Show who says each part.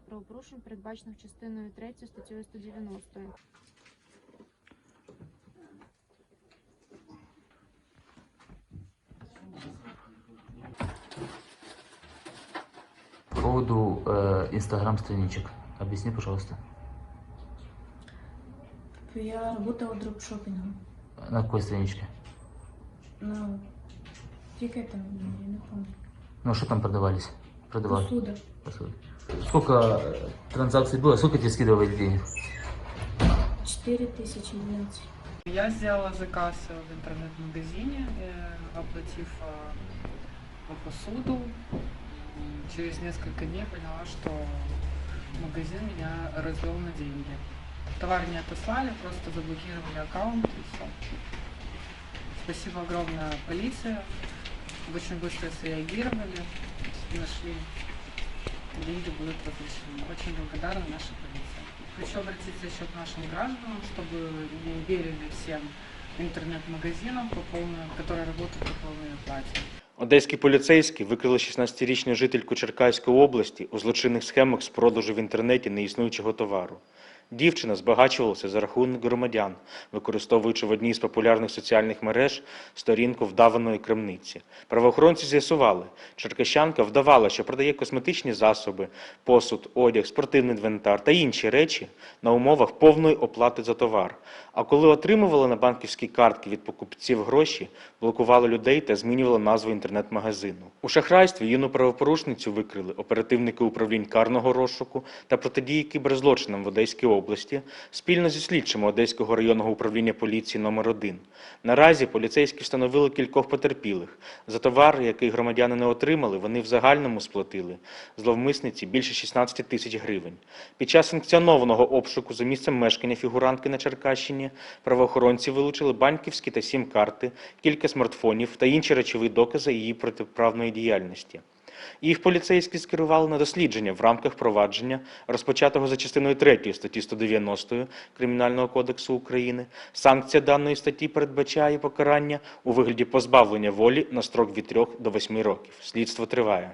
Speaker 1: правопорушень, передбачених частиною 3 статтею 190.
Speaker 2: По поводу э, инстаграм-страничек. Объясни, пожалуйста.
Speaker 3: Я работала дропшопингом.
Speaker 2: На какой страничке?
Speaker 3: Ну, тільки там, я не помню.
Speaker 2: Ну, что там продавались? Продавали.
Speaker 3: Посуда.
Speaker 2: Посуда. Сколько э, транзакций было? Сколько тебе скидывали денег?
Speaker 3: 4 тысячи 12.
Speaker 4: Я сделала заказ в интернет-магазине, э, оплатив э, посуду. Через несколько дней поняла, что магазин меня развел на деньги. Товар не отослали, просто заблокировали аккаунт и все. Спасибо огромное полиция. Очень быстро среагировали, нашли деньги будут возвращены. Очень благодарна нашей полиции. Хочу обратиться еще к нашим гражданам, чтобы не верили всем интернет-магазинам, по полной, которые работают по полной оплате.
Speaker 5: Одеські поліцейські викрили 16-річну жительку Черкаської області у злочинних схемах з продажу в інтернеті неіснуючого товару. Дівчина збагачувалася за рахунок громадян, використовуючи в одній з популярних соціальних мереж сторінку вдаваної крамниці. Правоохоронці з'ясували, черкащанка вдавала, що продає косметичні засоби, посуд, одяг, спортивний інвентар та інші речі на умовах повної оплати за товар. А коли отримувала на банківські картки від покупців гроші, блокувала людей та змінювала назву інтернет-магазину. У шахрайстві юну правопорушницю викрили оперативники управлінь карного розшуку та протидії кіберзлочинам в Одеській області спільно зі слідчими Одеського районного управління поліції номер 1 Наразі поліцейські встановили кількох потерпілих. За товар, який громадяни не отримали, вони в загальному сплатили зловмисниці більше 16 тисяч гривень. Під час санкціонованого обшуку за місцем мешкання фігурантки на Черкащині правоохоронці вилучили банківські та сім-карти, кілька смартфонів та інші речові докази її протиправної діяльності. Їх поліцейські скерували на дослідження в рамках провадження, розпочатого за частиною 3 статті 190 Кримінального кодексу України. Санкція даної статті передбачає покарання у вигляді позбавлення волі на строк від 3 до 8 років. Слідство триває.